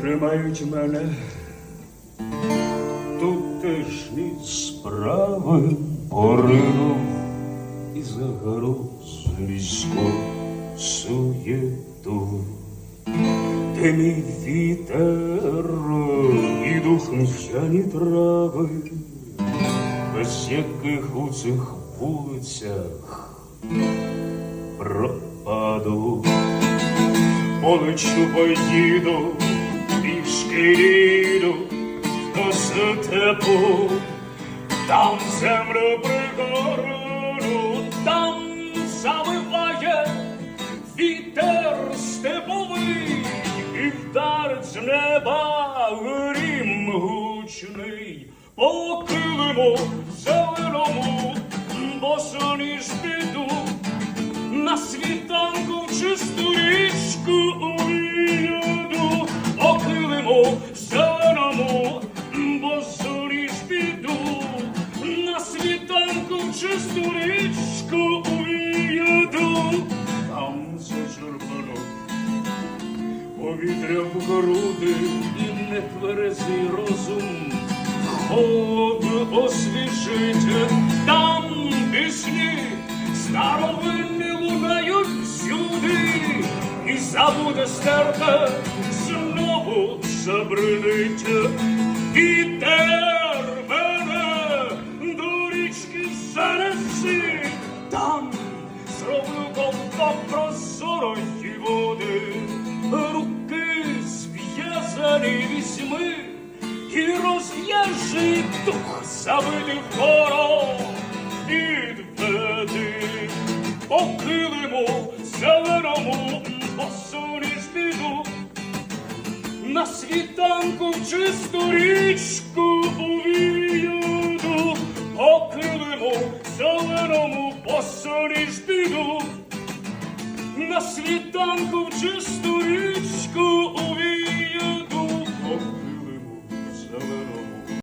тримають мене тутешні справи поринув і загроз міську суєту. Де мій вітер і духм'яні трави, без яких у цих вулицях пропаду. Полечу поїду, їду до степу, там землю пригорну, там завиває вітер степовий, і вдарить з неба грім гучний, по килиму зеленому, босоніж піду, на світанку в чисту річку чисту річку увійду, там зачерпано повітря в груди і нетверезий розум. Холод освіжить там пісні, старовинні лунають всюди, і забуде серце знову забринить. І розв'яжи дух забитий вгору підведи по килиму зеленому посуніш піду на світанку в чисту річку увійду, по килиму зеленому посуніш піду на світанку в чисту